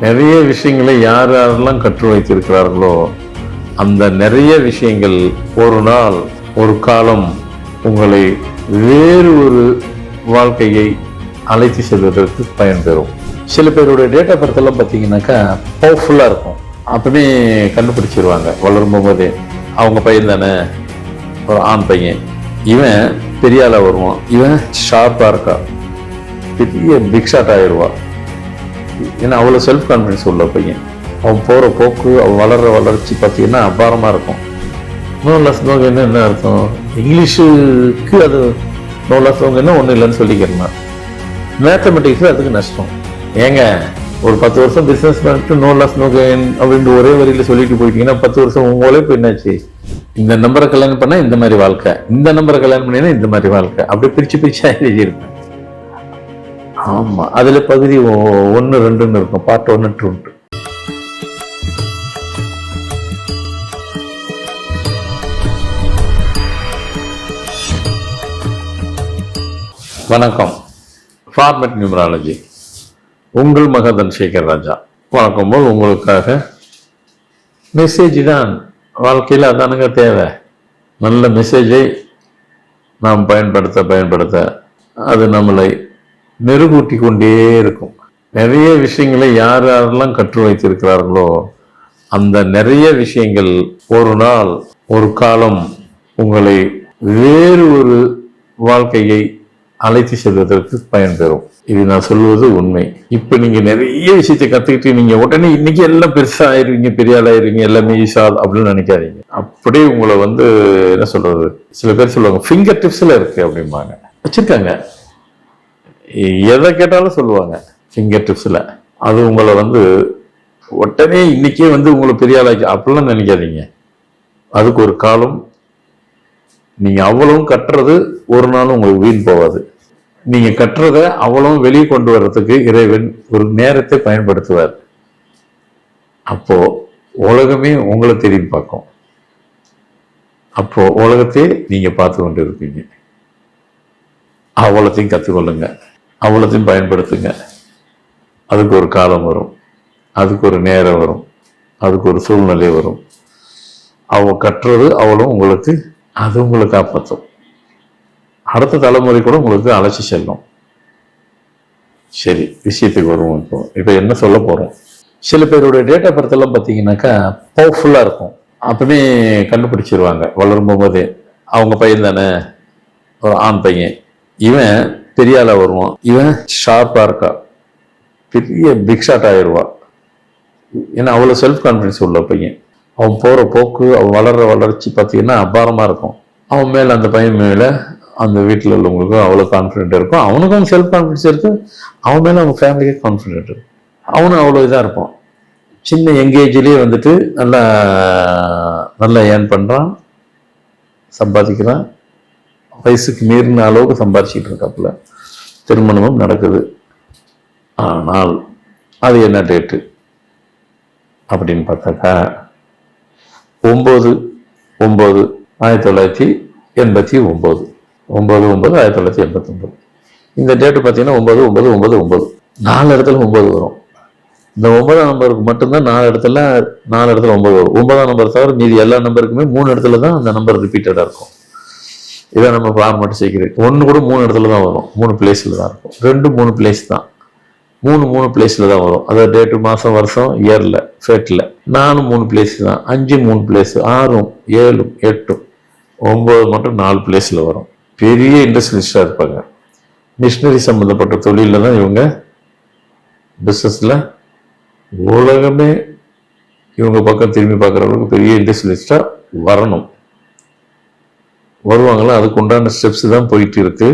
நிறைய விஷயங்களை யார் யாரெல்லாம் கற்று வைத்திருக்கிறார்களோ அந்த நிறைய விஷயங்கள் ஒரு நாள் ஒரு காலம் உங்களை வேறு ஒரு வாழ்க்கையை அழைத்து செல்வதற்கு பயன்பெறும் சில பேருடைய டேட்டா பர்த்தெல்லாம் பார்த்தீங்கன்னாக்கா பவர்ஃபுல்லாக இருக்கும். அப்பவே கண்டுபிடிச்சிருவாங்க. வளரும் போதே அவங்க பையன் தானே? ஒரு ஆண் பையன். இவன் பெரிய வருவான். இவன் ஷார்ப்பாக இருக்கா பெரிய பிக் ஷாட் ஆயிடுவான். ஏன்னா அவ்வளோ செல்ஃப் கான்ஃபிடன்ஸ் உள்ள பையன். அவன் போகிற போக்கு அவன் வளர்ற வளர்ச்சி பார்த்தீங்கன்னா அபாரமாக இருக்கும். நோ லஸ் நோகன்னு என்ன அர்த்தம்? இங்கிலீஷுக்கு அது நோ லஸ் நோகன்னு ஒன்றும் இல்லைன்னு சொல்லிக்கிறேன். மேத்தமெட்டிக்ஸில் அதுக்கு நஷ்டம். ஏங்க ஒரு பத்து வருஷம் பிஸ்னஸ் பண்ணிட்டு நோ லஸ் நோ கெயின் அப்படின்ட்டு ஒரே வரியில் சொல்லிட்டு போயிட்டீங்கன்னா பத்து வருஷம் உங்களே உழைப்பு என்னாச்சு? இந்த நம்பரை கல்யாணம் பண்ணா இந்த மாதிரி வாழ்க்கை. இந்த நம்பரை கல்யாணம் பண்ணினா இந்த மாதிரி வாழ்க்கை. அப்படி பிரிச்சு பிரித்து எழுதியிருப்பேன். ஆமா. அதுல பகுதி ஒ- ரெண்டுன்னு இருக்கும். பார்ட் ஒன்று டூ வணக்கம். ஃபார்மெட் நியூமராலஜி உங்கள் மகதன் சேகர் ராஜா. வணக்கம் போல் உங்களுக்காக மெசேஜ் தான். வாழ்க்கையில் அதானுங்க தேவை. நல்ல மெசேஜை நாம் பயன்படுத்த பயன்படுத்த. அது நம்மளை மெருகூட்டி கொண்டே இருக்கும். நிறைய விஷயங்களை யார் யாரெல்லாம் கற்று வைத்திருக்கிறார்களோ அந்த நிறைய விஷயங்கள் ஒரு நாள் ஒரு காலம் உங்களை வேறு ஒரு வாழ்க்கையை அழைத்து செல்வதற்கு பயன்பெறும் இது நான் சொல்வது உண்மை. இப்ப நீங்க நிறைய விஷயத்தை கத்துக்கிட்டு நீங்க உடனே இன்னைக்கு எல்லாம் பெருசா ஆயிருவீங்க பெரிய ஆள் எல்லாமே ஈஸால் அப்படின்னு நினைக்காதீங்க. அப்படியே உங்களை வந்து என்ன சொல்றது சில பேர் சொல்லுவாங்க ஃபிங்கர் டிப்ஸ்ல இருக்கு அப்படிம்பாங்க. வச்சிருக்காங்க. எதை கேட்டாலும் சொல்லுவாங்க ஃபிங்கர் டிப்ஸ்ல அது உங்களை வந்து உடனே இன்னைக்கே வந்து உங்களை பெரிய ஆளாக்கி அப்படிலாம் நினைக்காதீங்க. அதுக்கு ஒரு காலம். நீங்கள் அவ்வளவும் கட்டுறது ஒரு நாளும் உங்களுக்கு வீண் போகாது. நீங்கள் கட்டுறத அவ்வளவும் வெளியே கொண்டு வர்றதுக்கு இறைவன் ஒரு நேரத்தை பயன்படுத்துவார். அப்போ உலகமே உங்களை திரும்பி பார்க்கும். அப்போது உலகத்தையே நீங்கள் பார்த்து கொண்டு இருப்பீங்க அவ்வளோத்தையும் கற்றுக்கொள்ளுங்க. அவ்வளோத்தையும் பயன்படுத்துங்க. அதுக்கு ஒரு காலம் வரும். அதுக்கு ஒரு நேரம் வரும். அதுக்கு ஒரு சூழ்நிலை வரும். அவ கட்டுறது அவளும் உங்களுக்கு அது உங்களை காப்பாற்றும். அடுத்த தலைமுறை கூட உங்களுக்கு அழைச்சி செல்லும். சரி விஷயத்துக்கு வருவோம் இப்போ. இப்போ என்ன சொல்ல போகிறோம் சில பேருடைய டேட்டா பர்த்தெல்லாம் பார்த்தீங்கன்னாக்கா பவர்ஃபுல்லாக இருக்கும். அப்பவே கண்டுபிடிச்சிருவாங்க. வளரும் போதே அவங்க பையன் தானே? ஒரு ஆண் பையன். இவன் பெரிய வருவான். இவன் ஷார்ப்பாக இருக்கா? பெரிய பிக் ஷாட் ஆயிடுவான். ஏன்னா அவ்வளோ செல்ஃப் கான்ஃபிடன்ஸ் உள்ள பையன். அவன் போகிற போக்கு அவன் வளர்கிற வளர்ச்சி பார்த்தீங்கன்னா அபாரமாக இருக்கும். அவன் மேலே அந்த பையன் மேலே அந்த வீட்டில் உள்ளவங்களுக்கும் அவ்வளோ கான்ஃபிடென்ட் இருக்கும். அவனுக்கும் செல்ஃப் கான்ஃபிடன்ஸ் இருக்குது அவன் மேலே அவங்க ஃபேமிலிக்கே கான்ஃபிடென்ட் இருக்கும் அவனும் அவ்வளோ இதாக இருப்பான். சின்ன எங்கேஜ்லேயே வந்துட்டு நல்லா நல்லா ஏர்ன் பண்ணுறான் சம்பாதிக்கிறான். வயசுக்கு மீறின அளவுக்கு சம்பாதிச்சிட்டு இருக்காப்புல திருமணமும் நடக்குது. ஆனால் அது என்ன டேட்டு அப்படின்னு பார்த்தாக்கா ஒம்பது ஒம்பது ஆயிரத்தி தொள்ளாயிரத்தி எண்பத்தி ஒம்பது. ஒம்பது ஒம்பது ஆயிரத்தி தொள்ளாயிரத்தி எண்பத்தொம்பது. இந்த டேட்டு பார்த்தீங்கன்னா ஒம்பது ஒம்பது ஒம்பது ஒம்பது. நாலு இடத்துல ஒம்பது வரும். இந்த ஒன்பதாம் நம்பருக்கு மட்டும்தான் நாலு இடத்துல நாலு இடத்துல ஒன்பது வரும். ஒன்பதாம் நம்பர் தவிர மீதி எல்லா நம்பருக்குமே மூணு இடத்துல தான் அந்த நம்பர் ரிப்பீட்டடாக இருக்கும். இதை நம்ம ஃபார்மேட் சீக்கிரம் ஒன்று கூட மூணு இடத்துல தான் வரும். மூணு பிளேஸில் தான் இருக்கும். ரெண்டு மூணு பிளேஸ் தான். மூணு மூணு பிளேஸில் தான் வரும். அதாவது டேட்டு மாதம் வருஷம் இயரில் ஃபேட்டில் நாலு மூணு பிளேஸ் தான். அஞ்சு மூணு பிளேஸ் ஆறும் ஏழும் எட்டும் ஒம்பது மட்டும் நாலு பிளேஸில் வரும். பெரிய இண்டஸ்ட்ரியலிஸ்டாக இருப்பாங்க. மிஷினரி சம்மந்தப்பட்ட தொழிலில் தான் இவங்க பிஸ்னஸில் உலகமே இவங்க பக்கம் திரும்பி பார்க்குற அளவுக்கு பெரிய இண்டஸ்ட்ரியலிஸ்டாக வரணும். வருவாங்களோ? அதுக்கு உண்டான ஸ்டெப்ஸ் தான் போயிட்டு இருக்கு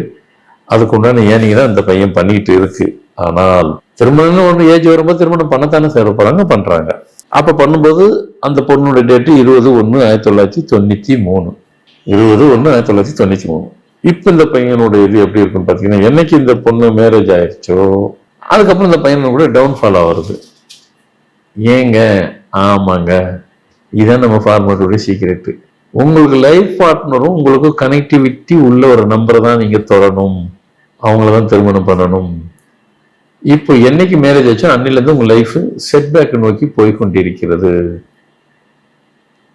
அதுக்கு உண்டான ஏனிங்க தான் இந்த பையன் பண்ணிட்டு இருக்கு. ஆனால் திருமணம்னு ஒன்று ஏஜ் வரும்போது திருமணம் பண்ணத்தானே சேரப்படுறாங்க பண்றாங்க. அப்போ பண்ணும்போது அந்த பொண்ணோட டேட்டு இருபது ஒன்று ஆயிரத்தி தொள்ளாயிரத்தி தொண்ணூற்றி மூணு. இருபது ஒன்று ஆயிரத்தி தொள்ளாயிரத்தி தொண்ணூற்றி மூணு. இப்போ இந்த பையனோட இது எப்படி இருக்குன்னு பார்த்தீங்கன்னா என்னைக்கு இந்த பொண்ணு மேரேஜ் ஆயிடுச்சோ அதுக்கப்புறம் இந்த பையனோட கூட டவுன்ஃபால் ஆகுறது. ஏங்க? ஆமாங்க. இதான் நம்ம ஃபார்மேட்டோட சீக்கிரட்டு உங்களுக்கு லைஃப் பார்ட்னரும் உங்களுக்கு கனெக்டிவிட்டி உள்ள ஒரு நம்பரை தான் நீங்க தொடரணும் அவங்கள தான் திருமணம் பண்ணணும். இப்போ என்னைக்கு மேரேஜ் ஆச்சோ அன்னிலேருந்து உங்க லைஃப் செட்பேக் நோக்கி போய்கொண்டிருக்கிறது.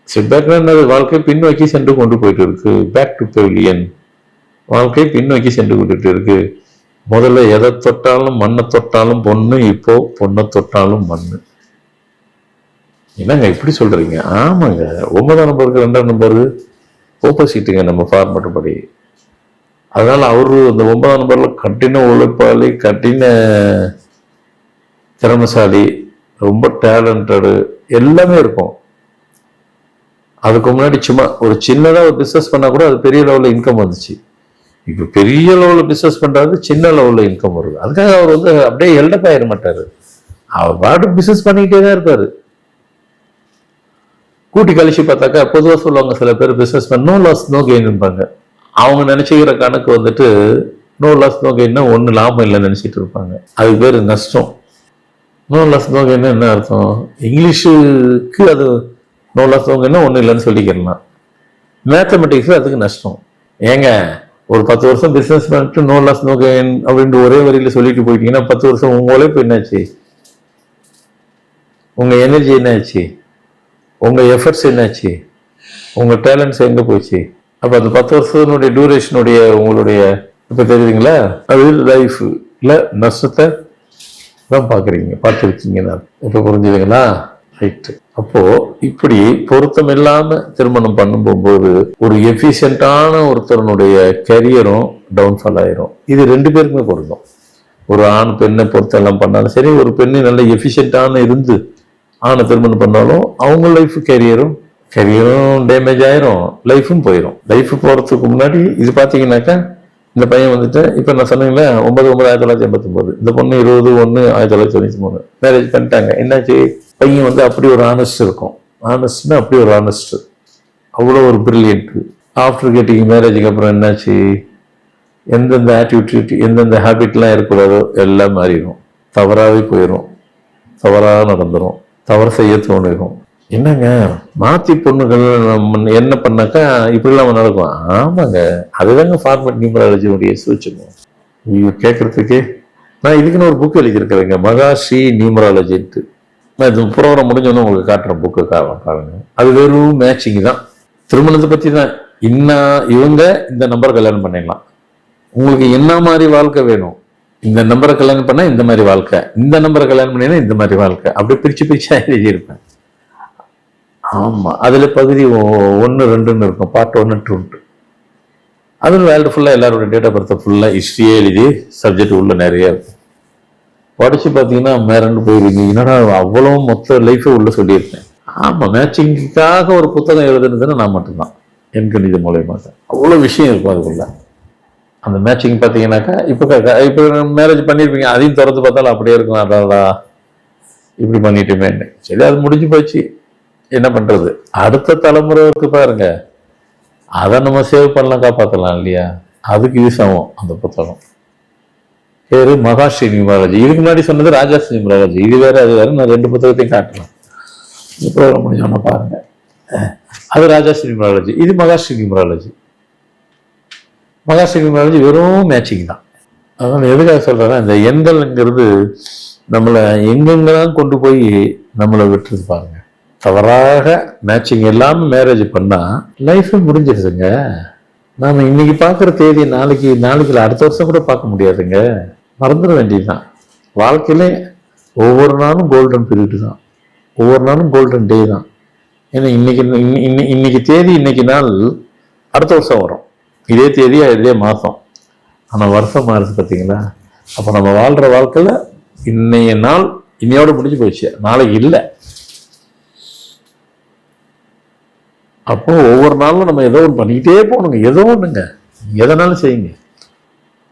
செட்பேக்னா என்னது? வாழ்க்கை பின்னோக்கி சென்று கொண்டு போயிட்டு இருக்கு பேக் டு பெவிலியன் வாழ்க்கை பின்னோக்கி சென்று கொண்டுட்டு இருக்கு முதல்ல எதை தொட்டாலும் மண்ணை தொட்டாலும் பொண்ணு இப்போ பொண்ணை தொட்டாலும் மண்ணு. என்னங்க இப்படி சொல்றீங்க? ஆமாங்க. ஒன்பதாம் நம்பருக்கு ரெண்டாம் நம்பர். ஆப்போசிட்டுங்க நம்ம ஃபார்மட் படி. அதனால அவரு இந்த ஒன்பதாம் நம்பர்ல கட்டின உழைப்பாளி கட்டின திறமசாலி ரொம்ப டேலண்டடு எல்லாமே இருக்கும். அதுக்கு முன்னாடி சும்மா ஒரு சின்னதாக ஒரு பிஸ்னஸ் பண்ணால் கூட அது பெரிய லெவலில் இன்கம் வந்துச்சு. இப்போ பெரிய லெவலில் பிஸ்னஸ் பண்ணுறது சின்ன லெவலில் இன்கம் வருது. அதுக்காக அவர் வந்து அப்படியே எல்டப் ஆயிட மாட்டார். அவர் பாட்டு பிஸ்னஸ் பண்ணிக்கிட்டே தான் இருப்பார். கூட்டி கழிச்சு பார்த்தாக்கா பொதுவாக சொல்லுவாங்க சில பேர் business man no loss no கெயின்பாங்க அவங்க நினைச்சுக்கிற கணக்கு வந்துட்டு நோ லாஸ் நோ கெயின்னா ஒன்று லாபம் இல்லை நினச்சிட்டு இருப்பாங்க. அது பேர் நஷ்டம். நோ லாஸ் நோ கெயின்னா என்ன அர்த்தம்? இங்கிலீஷுக்கு அது நோ லாஸ் நோ கெயின்னா ஒன்றும் இல்லைன்னு சொல்லிக்கலாம் மேத்தமெட்டிக்ஸில் அதுக்கு நஷ்டம். ஏங்க ஒரு பத்து வருஷம் பிஸ்னஸ் பண்ணிட்டு நோ லாஸ் நோ கெயின் அப்படின்ட்டு ஒரே வரியில் சொல்லிட்டு போயிட்டீங்கன்னா பத்து வருஷம் உங்க உழைப்பு என்னாச்சு? உங்கள் எனர்ஜி என்னாச்சு? உங்கள் எஃபர்ட்ஸ் என்னாச்சு? உங்கள் டேலண்ட்ஸ் எங்கே போச்சு? அப்போ அந்த பத்து வருஷத்தினுடைய டியூரேஷனுடைய உங்களுடைய இப்போ தெரியுதுங்களா? அது லைஃப்பில் நஷ்டத்தை தான் பார்க்குறீங்க பார்த்துருக்கீங்க நான் இப்போ புரிஞ்சுதுங்களா? ரைட்டு அப்போ இப்படி பொருத்தம் இல்லாம திருமணம் பண்ணும் போகும்போது ஒரு எஃபிஷியண்டான ஒருத்தருனுடைய கரியரும் டவுன்ஃபால் ஆயிரும். இது ரெண்டு பேருக்குமே பொருந்தும். ஒரு ஆண் பெண்ணை பொருத்தம் எல்லாம் பண்ணாலும் சரி ஒரு பெண்ணு நல்ல எஃபிஷியண்டான இருந்து ஆணை திருமணம் பண்ணாலும் அவங்க லைஃப் கெரியரும் கரியரும் டேமேஜ் ஆயிரும். லைஃபும் போயிடும் லைஃப் போகிறதுக்கு முன்னாடி இது பார்த்தீங்கன்னாக்கா இந்த பையன் வந்துட்டு இப்போ நான் சொன்னீங்களே ஒன்பது ஒன்பது ஆயிரத்தி தொள்ளாயிரத்தி எண்பத்தி ஒன்பது இந்த பொண்ணு இருபது ஒன்று ஆயிரத்தி தொள்ளாயிரத்தி தொண்ணூற்றி மூணு மேரேஜ் பண்ணிட்டாங்க. என்னாச்சு? பையன் வந்து அப்படி ஒரு ஆனஸ்ட் இருக்கும். ஆனஸ்ட்னா அப்படி ஒரு ஆனஸ்ட் அவ்வளோ ஒரு பிரில்லியன்ட்டு ஆஃப்டர் கெட்டிங் மேரேஜுக்கு அப்புறம் என்னாச்சு? எந்தெந்த ஆட்டிடியூட் எந்தெந்த ஹேபிட்லாம் இருக்கக்கூடாதோ எல்லாம் மாறிடும் தவறாகவே போயிடும் தவறாக நடந்துரும். தவறு செய்ய தோணிருக்கும் என்னங்க? மாத்தி பொண்ணுகள் நம்ம என்ன பண்ணாக்கா இப்படிலாம் நடக்கும். ஆமாங்க. அதுதாங்க ஃபார்மட் நியூமராலஜியுடைய சூட்சம் ஐயோ கேட்கறதுக்கு நான் இதுக்குன்னு ஒரு புக் எழுதியிருக்கிறேங்க. மகாஸ்ரீ நியூமராலஜின்ட்டு. நான் இது ப்ரோக்ராம் முடிஞ்சோன்னு உங்களுக்கு காட்டுறேன் புக்கு பாருங்க. அது வெறும் மேட்சிங் தான். திருமணத்தை பற்றி தான். இன்னா இவங்க இந்த நம்பர் கல்யாணம் பண்ணிடலாம். உங்களுக்கு என்ன மாதிரி வாழ்க்கை வேணும்? இந்த நம்பரை கல்யாணம் பண்ணால் இந்த மாதிரி வாழ்க்கை இந்த நம்பரை கல்யாணம் பண்ணினா இந்த மாதிரி வாழ்க்கை அப்படி பிரித்து பிரிச்சா எழுதியிருப்பேன். ஆமாம் அதில் பகுதி ஒ- ரெண்டுன்னு இருக்கும் பார்ட் ஒன்று டூன்ட்டு அதில் வேல்டு ஃபுல்லாக எல்லாரோட டேட்டா பர்த்தை ஃபுல்லாக ஹிஸ்ட்ரியே எழுதி சப்ஜெக்ட் உள்ள நிறைய இருக்கும். படித்து பார்த்தீங்கன்னா மேரண்டு போயிருவீங்க. என்னடா அவ்வளோ மொத்த லைஃபே உள்ளே சொல்லியிருக்கேன் ஆமாம் மேட்சிங்காக ஒரு புத்தகம் எழுதுனதுன்னா நான் மட்டும்தான். என் கணித மூலயமா அவ்வளோ விஷயம் இருக்கும் அதுக்குள்ளே. அந்த மேட்சிங் பார்த்தீங்கன்னாக்கா இப்போ இப்போ மேரேஜ் பண்ணியிருப்பீங்க அதையும் திறந்து பார்த்தாலும் அப்படியே இருக்கும் அடாடா இப்படி பண்ணிட்டுமேன்னு சரி அது முடிஞ்சு போச்சு. என்ன பண்ணுறது அடுத்த தலைமுறைக்கு பாருங்க. அதை நம்ம சேவ் பண்ணலாம் காப்பாற்றலாம் இல்லையா? அதுக்கு யூஸ் ஆகும் அந்த புத்தகம். பேரு மகாஸ்ரீ நியூமராலஜி இதுக்கு முன்னாடி சொன்னது ராஜாஸ்ரீ நியூமராலஜி இது வேற அது வேற நான் ரெண்டு புத்தகத்தையும் காட்டலாம். இந்த ப்ரோக்ராம் முடிஞ்சோன்னா பாருங்க. அது ராஜாஸ்ரீ நியூமராலஜி இது மகாஸ்ரீ நியூமராலஜி மகாஸ்ரீ நியூமராலஜி வெறும் மேட்சிங் தான். அதான் எதுக்காக சொல்கிறேன்னா இந்த எண்கள்ங்கிறது நம்மளை எங்கெங்கெல்லாம் கொண்டு போய் நம்மளை விட்டுருது பாருங்க. தவறாக மேட்சிங் இல்லாமல் மேரேஜ் பண்ணால் லைஃபே முடிஞ்சிருதுங்க. நாம் இன்னைக்கு பார்க்குற தேதி நாளைக்கு நாளைக்கு அடுத்த வருஷம் கூட பார்க்க முடியாதுங்க. மறந்துட வேண்டியதுதான். வாழ்க்கையில ஒவ்வொரு நாளும் கோல்டன் பீரியட் தான். ஒவ்வொரு நாளும் கோல்டன் டே தான். ஏன்னா இன்னைக்கு இன்னைக்கு தேதி இன்னைக்கு நாள் அடுத்த வருஷம் வரும். இதே தேதி இதே மாதம் ஆனால் வருஷம் மாறுது பார்த்தீங்களா அப்போ நம்ம வாழ்கிற வாழ்க்கையில் இன்னைய நாள் இன்னையோட முடிஞ்சு போயிடுச்சு. நாளைக்கு இல்லை. அப்போ ஒவ்வொரு நாளும் நம்ம ஏதோ ஒன்று பண்ணிக்கிட்டே போகணுங்க ஏதோ ஒன்றுங்க எதனாலும் செய்யுங்க.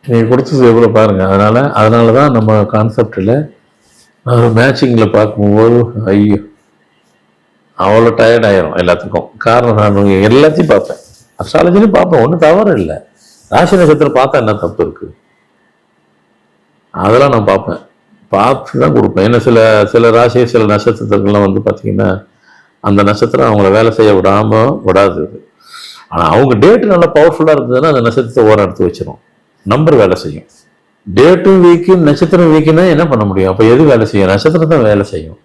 நீங்கள் கொடுத்தது எவ்வளோ பாருங்க. அதனால அதனால தான் நம்ம கான்செப்டில் மேட்சிங்கில் பார்க்கும்போது ஐயோ அவ்வளோ டயர்ட் ஆயிரும் எல்லாத்துக்கும். காரணம் நான் எல்லாத்தையும் பார்ப்பேன். அஸ்ட்ராலஜிலையும் பார்ப்போம் ஒன்றும் தவறு இல்லை. ராசி நட்சத்திரம் பார்த்தா என்ன தப்பு இருக்கு? அதெல்லாம் நான் பார்ப்பேன். பார்த்து தான் கொடுப்பேன். ஏன்னா சில சில ராசி சில நட்சத்திரத்துக்கெல்லாம் வந்து பார்த்தீங்கன்னா அந்த நட்சத்திரம் அவங்கள வேலை செய்ய விடாம விடாது ஆனால் அவங்க டேட் நல்லா பவர்ஃபுல்லாக இருந்ததுன்னா அந்த நட்சத்திரத்தை ஓரம் எடுத்து வச்சிரும். நம்பர் வேலை செய்யும். டேட்டும் வீக்கு நட்சத்திரம் வீக்குன்னா என்ன பண்ண முடியும்? அப்போ எது வேலை செய்யும்? நட்சத்திரம் தான் வேலை செய்யும்.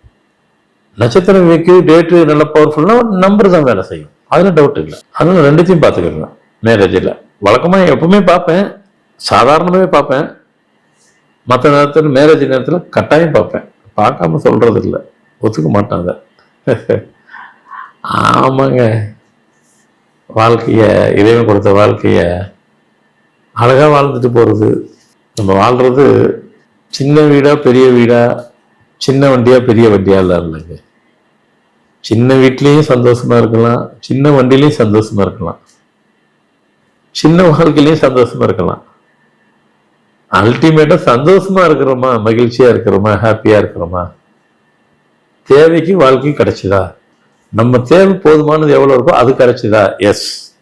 நட்சத்திரம் வீக்கு டேட்டு நல்ல பவர்ஃபுல்னா நம்பர் தான் வேலை செய்யும். அதில் டவுட் இல்லை. அதனால ரெண்டுத்தையும் பார்த்துக்கலாம் மேரேஜில் வழக்கமாக எப்பவுமே பார்ப்பேன். சாதாரணமாகவே பார்ப்பேன். மற்ற நேரத்தில் மேரேஜ் நேரத்தில் கட்டாயம் பார்ப்பேன். பார்க்காம சொல்கிறது இல்லை. ஒத்துக்க மாட்டாங்க ஆமாங்க. வாழ்க்கைய இறைவன் கொடுத்த வாழ்க்கைய அழகாக வாழ்ந்துட்டு போகிறது நம்ம வாழ்கிறது சின்ன வீடாக பெரிய வீடாக சின்ன வண்டியாக பெரிய வண்டியாக இல்லை இல்லைங்க. சின்ன வீட்லேயும் சந்தோஷமா இருக்கலாம் சின்ன வண்டிலையும் சந்தோஷமா இருக்கலாம். சின்ன வாழ்க்கையிலையும் சந்தோஷமா இருக்கலாம். அல்டிமேட்டா சந்தோஷமா இருக்கிறோமா மகிழ்ச்சியா இருக்கிறோமா ஹாப்பியா இருக்கிறோமா? தேவைக்கு வாழ்க்கை கிடைச்சுதா? நம்ம தேவை போதுமானது எவ்வளவு இருக்கோ அது கிடைச்சுதா? எஸ்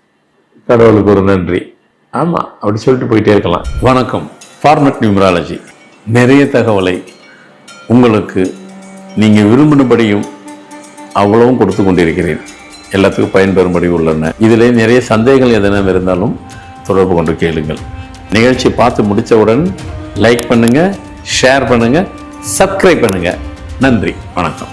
கடவுளுக்கு ஒரு நன்றி. ஆமா அப்படி சொல்லிட்டு போயிட்டே இருக்கலாம். வணக்கம். ஃபார்மட் நியூமராலஜி நிறைய தகவலை உங்களுக்கு நீங்க விரும்பினபடியும் அவ்வளவும் கொடுத்து கொண்டிருக்கிறேன். எல்லாத்துக்கும் பயன்பெறும்படி உள்ளன. இதில் நிறைய சந்தேகங்கள் எதனா இருந்தாலும் தொடர்பு கொண்டு கேளுங்கள். நிகழ்ச்சி பார்த்து முடித்தவுடன் லைக் பண்ணுங்கள் ஷேர் பண்ணுங்கள் சப்ஸ்கிரைப் பண்ணுங்கள் நன்றி வணக்கம்.